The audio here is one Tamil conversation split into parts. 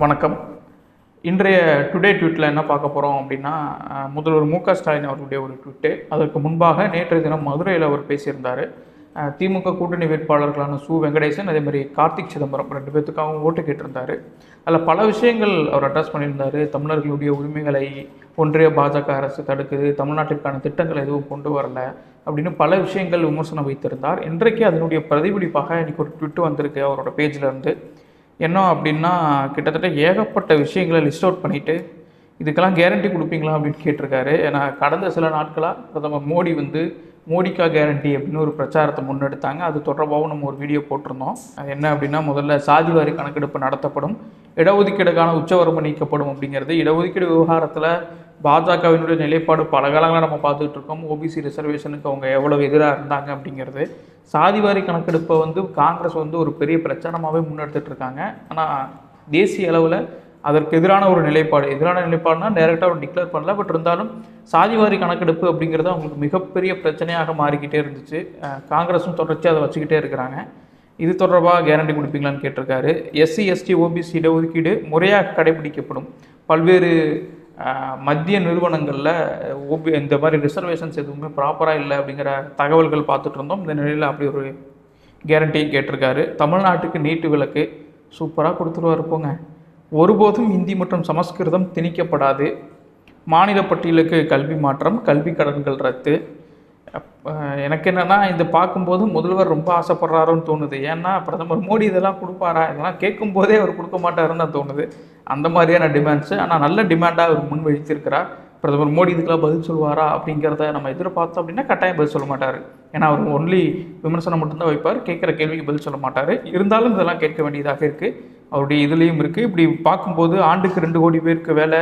வணக்கம். இன்றைய டுடே ட்வீட்டில் என்ன பார்க்க போகிறோம் அப்படின்னா முதல்வர் மு க ஸ்டாலின் அவர்களுடைய ஒரு ட்விட்டு. அதற்கு முன்பாக நேற்றைய தினம் மதுரையில் அவர் பேசியிருந்தார். திமுக கூட்டணி வேட்பாளர்களான சு. வெங்கடேசன் அதே மாதிரி கார்த்திக் சிதம்பரம் ரெண்டு பேர்த்துக்காகவும் ஓட்டு கேட்டிருந்தார். அதில் பல விஷயங்கள் அவர் அட்ரஸ் பண்ணியிருந்தார். தமிழர்களுடைய உரிமைகளை ஒன்றிய பாஜக அரசு தடுக்குது. தமிழ்நாட்டிற்கான திட்டங்கள் எதுவும் கொண்டு வரல அப்படின்னு பல விஷயங்கள் விமர்சனம் வைத்திருந்தார். இன்றைக்கு அதனுடைய பிரதிபலிப்பாக இன்றைக்கி ஒரு ட்விட்டு வந்திருக்கு அவரோட பேஜில் இருந்து. என்ன அப்படின்னா கிட்டத்தட்ட ஏகப்பட்ட விஷயங்களை லிஸ்ட் அவுட் பண்ணிவிட்டு இதுக்கெல்லாம் கேரண்டி கொடுப்பீங்களா அப்படின்னு கேட்டிருக்காரு. ஏன்னா கடந்த சில நாட்களாக பிரதமர் மோடி வந்து மோடிக்கா கேரண்டி அப்படின்னு ஒரு பிரச்சாரத்தை முன்னெடுத்தாங்க. அது தொடர்பாகவும் நம்ம ஒரு வீடியோ போட்டிருந்தோம். அது என்ன அப்படின்னா முதல்ல சாதிவாரி கணக்கெடுப்பு நடத்தப்படும். இடஒதுக்கீடுக்கான உச்சவரம்பு நீக்கப்படும் அப்படிங்கிறது. இடஒதுக்கீடு விவகாரத்தில் பாஜகவினுடைய நிலைப்பாடு பல காலங்களாக நம்ம பார்த்துட்டு இருக்கோம். ஓபிசி ரிசர்வேஷனுக்கு அவங்க எவ்வளோ எதிராக இருந்தாங்க அப்படிங்கிறது. சாதிவாரி கணக்கெடுப்பை வந்து காங்கிரஸ் வந்து ஒரு பெரிய பிரச்சாரமாகவே முன்னெடுத்துட்டு இருக்காங்க. ஆனால் தேசிய அளவில் அதற்கு எதிரான ஒரு நிலைப்பாடு எதிரான நிலைப்பாடுனா டைரெக்டாக ஒரு டிக்ளேர் பண்ணல. பட் இருந்தாலும் சாதிவாரி கணக்கெடுப்பு அப்படிங்கிறது அவங்களுக்கு மிகப்பெரிய பிரச்சனையாக மாறிக்கிட்டே இருந்துச்சு. காங்கிரஸும் தொடர்ச்சி அதை வச்சுக்கிட்டே இருக்கிறாங்க. இது தொடர்பாக கேரண்டி கொடுப்பீங்களான்னு கேட்டிருக்காரு. எஸ்சி எஸ்டி ஓபிசி இடஒதுக்கீடு முறையாக கடைபிடிக்கப்படும். பல்வேறு மத்திய நிறுவனங்களில் ஓபி இந்த மாதிரி ரிசர்வேஷன்ஸ் எதுவுமே ப்ராப்பராக இல்லை அப்படிங்கிற தகவல்கள் பார்த்துட்டு இருந்தோம். இந்த நிலையில் அப்படி ஒரு கேரண்டியும் கேட்டிருக்காரு. தமிழ்நாட்டுக்கு நீட்டு விளக்கு சூப்பராக கொடுத்துருவாரு போங்க. ஒருபோதும் இந்தி மற்றும் சமஸ்கிருதம் திணிக்கப்படாது. மாநில பட்டியலுக்கு கல்வி மாற்றம் கல்வி கடன்கள் ரத்து. எனக்கு என்னென்னா இது பார்க்கும்போது முதல்வர் ரொம்ப ஆசைப்படுறாருன்னு தோணுது. ஏன்னா பிரதமர் மோடி இதெல்லாம் கொடுப்பாரா? இதெல்லாம் கேட்கும்போதே அவர் கொடுக்க மாட்டாருன்னு தான் தோணுது. அந்த மாதிரியான டிமாண்ட்ஸு ஆனால் நல்ல டிமாண்டாக அவர் முன் வைத்திருக்கிறார் பிரதமர் மோடி இதுக்கெல்லாம் பதில் சொல்லுவாரா அப்படிங்கிறத நம்ம எதிர்பார்த்தோம் அப்படின்னா கட்டாயம் பதில் சொல்ல மாட்டார். ஏன்னா அவர் ஒன்லி விமர்சனம் மட்டும்தான் வைப்பார். கேட்குற கேள்விக்கு பதில் சொல்ல மாட்டார். இருந்தாலும் இதெல்லாம் கேட்க வேண்டியதாக இருக்குது அவருடைய இதுலேயும் இருக்குது இப்படி பார்க்கும்போது ஆண்டுக்கு ரெண்டு கோடி பேருக்கு வேலை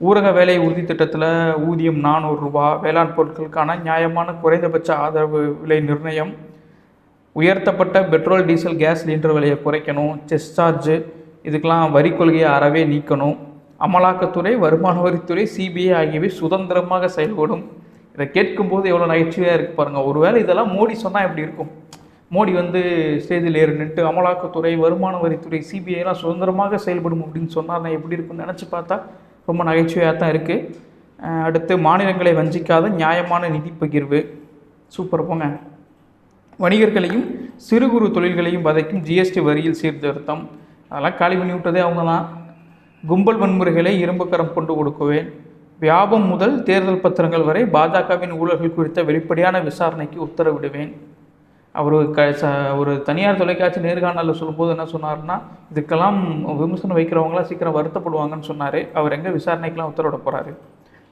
ஊரக வேலை உறுதி திட்டத்தில் ஊதியம் நானூறு ரூபா வேளாண் பொருட்களுக்கான நியாயமான குறைந்தபட்ச ஆதரவு விலை நிர்ணயம் உயர்த்தப்பட்ட பெட்ரோல் டீசல் கேஸ் சிலிண்டர் விலையை குறைக்கணும் செஸ் சார்ஜு இதுக்கெல்லாம் வரி கொள்கையை அறவே நீக்கணும். அமலாக்கத்துறை வருமான வரித்துறை சிபிஐ ஆகியவை சுதந்திரமாக செயல்படும். இதை கேட்கும்போது எவ்வளோ நகைச்சுவையாக இருக்குது பாருங்கள் ஒருவேளை இதெல்லாம் மோடி சொன்னால் எப்படி இருக்கும்? மோடி வந்து ஸ்டேஜில் ஏறி நின்று அமலாக்கத்துறை வருமான வரித்துறை சிபிஐலாம் சுதந்திரமாக செயல்படும் அப்படின்னு சொன்னார்னா எப்படி இருக்கும்னு நினச்சி பார்த்தா ரொம்ப நகைச்சுவையாக தான் இருக்குது அடுத்து மாநிலங்களை வஞ்சிக்காத நியாயமான நிதி பகிர்வு. சூப்பர் போங்க. வணிகர்களையும் சிறு குறு தொழில்களையும் வதைக்கும் ஜிஎஸ்டி வரியில் சீர்திருத்தம். அதெல்லாம் காலி பண்ணி விட்டதே அவங்க தான் கும்பல் வன்முறைகளை இரும்புக்கரம் கொண்டு கொடுக்குவேன். வியாபம் முதல் தேர்தல் பத்திரங்கள் வரை பாஜகவின் ஊழல்கள் குறித்த வெளிப்படையான விசாரணைக்கு உத்தரவிடுவேன். அவர் க ச ஒரு தனியார் தொலைக்காட்சி நேர்காணலில் சொல்லும்போது என்ன சொன்னார்னா இதுக்கெல்லாம் விமர்சனம் வைக்கிறவங்களாம் சீக்கிரம் வருத்தப்படுவாங்கன்னு சொன்னார். அவர் எங்கே விசாரணைக்கெல்லாம் உத்தரவிட போகிறாரு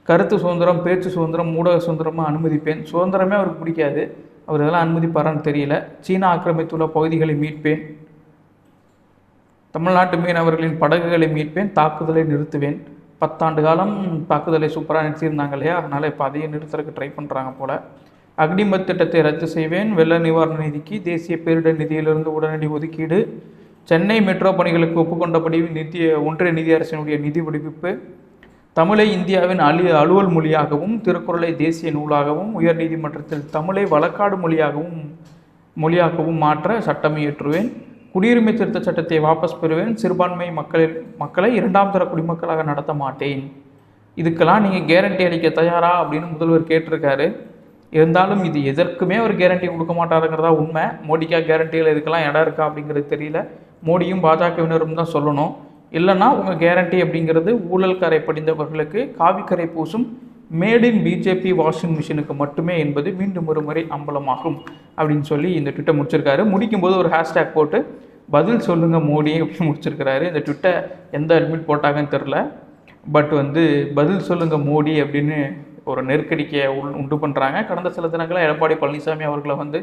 கருத்து சுதந்திரம் பேச்சு சுதந்திரம் ஊடக சுதந்திரமாக அனுமதிப்பேன். சுதந்திரமே அவருக்கு பிடிக்காது. அவர் இதெல்லாம் அனுமதிப்பாரான்னு தெரியல. சீனா ஆக்கிரமித்துள்ள பகுதிகளை மீட்பேன். தமிழ்நாட்டு மீனவர்களின் படகுகளை மீட்பேன். தாக்குதலை நிறுத்துவேன். பத்தாண்டு காலம் தாக்குதலை சூப்பராக நிறுத்தியிருந்தாங்க இல்லையா? அதனால் இப்போ அதையும் நிறுத்துறதுக்கு ட்ரை பண்ணுறாங்க போல். அக்னிமத் திட்டத்தை ரத்து செய்வேன். வெள்ள நிவாரண நிதிக்கு தேசிய பேரிடர் நிதியிலிருந்து உடனடி ஒதுக்கீடு. சென்னை மெட்ரோ பணிகளுக்கு ஒப்புக்கொண்டபடி நிதிய ஒன்றிய நிதி அரசினுடைய நிதி விடுவிப்பு. தமிழை இந்தியாவின் அலி அலுவல் மொழியாகவும் திருக்குறளை தேசிய நூலாகவும் உயர்நீதிமன்றத்தில் தமிழை வழக்காடு மொழியாகவும் மொழியாகவும் மாற்ற சட்டம் இயற்றுவேன். குடியுரிமை திருத்த சட்டத்தை வாபஸ் பெறுவேன். சிறுபான்மை மக்களில் மக்களை இரண்டாம் தர குடிமக்களாக நடத்த மாட்டேன். இதுக்கெல்லாம் நீங்கள் கேரண்டி அளிக்க தயாரா? அப்படின்னு முதல்வர் கேட்டிருக்காரு. இருந்தாலும் இது எதற்குமே அவர் கேரண்டி கொடுக்க மாட்டாருங்கிறதா உண்மை. மோடிக்கா கேரண்டியில் இதுக்கெல்லாம் இடம் இருக்கா அப்படிங்கிறது தெரியல. மோடியும் பாஜகவினரும் தான் சொல்லணும். இல்லைன்னா உங்கள் கேரண்டி அப்படிங்கிறது ஊழல் கரை படிந்தவர்களுக்கு காவிக்கரை பூசும் மேட் இன் பிஜேபி வாஷிங் மிஷினுக்கு மட்டுமே என்பது மீண்டும் ஒரு முறை அம்பலமாகும் அப்படின்னு சொல்லி இந்த ட்விட்டை முடிச்சிருக்காரு. முடிக்கும்போது ஒரு ஹேஷ்டேக் போட்டு பதில் சொல்லுங்கள் மோடி அப்படின்னு முடிச்சிருக்கிறாரு. இந்த ட்விட்டை எந்த அட்மிட் போட்டாங்கன்னு தெரில பட் வந்து பதில் சொல்லுங்கள் மோடி அப்படின்னு ஒரு நெருக்கடிக்கை உண்டு பண்ணுறாங்க கடந்த சில தினங்களாக எடப்பாடி பழனிசாமி அவர்களை வந்து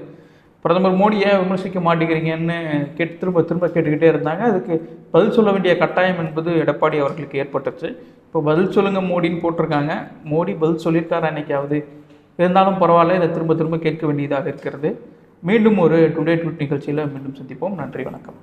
பிரதமர் மோடியை விமர்சிக்க மாட்டேங்கிறீங்கன்னு கேட்டு திரும்ப திரும்ப கேட்டுக்கிட்டே இருந்தாங்க. அதுக்கு பதில் சொல்ல வேண்டிய கட்டாயம் என்பது எடப்பாடி அவர்களுக்கு ஏற்பட்டுச்சு. இப்போ பதில் சொல்லுங்க மோடின்னு போட்டிருக்காங்க. மோடி பதில் சொல்லியிருக்காரு அன்னைக்காவது இருந்தாலும் பரவாயில்ல இதை திரும்ப திரும்ப கேட்க வேண்டியதாக இருக்கிறது. மீண்டும் ஒரு டுடே ட்விட் நிகழ்ச்சியில் மீண்டும் சந்திப்போம். நன்றி வணக்கம்.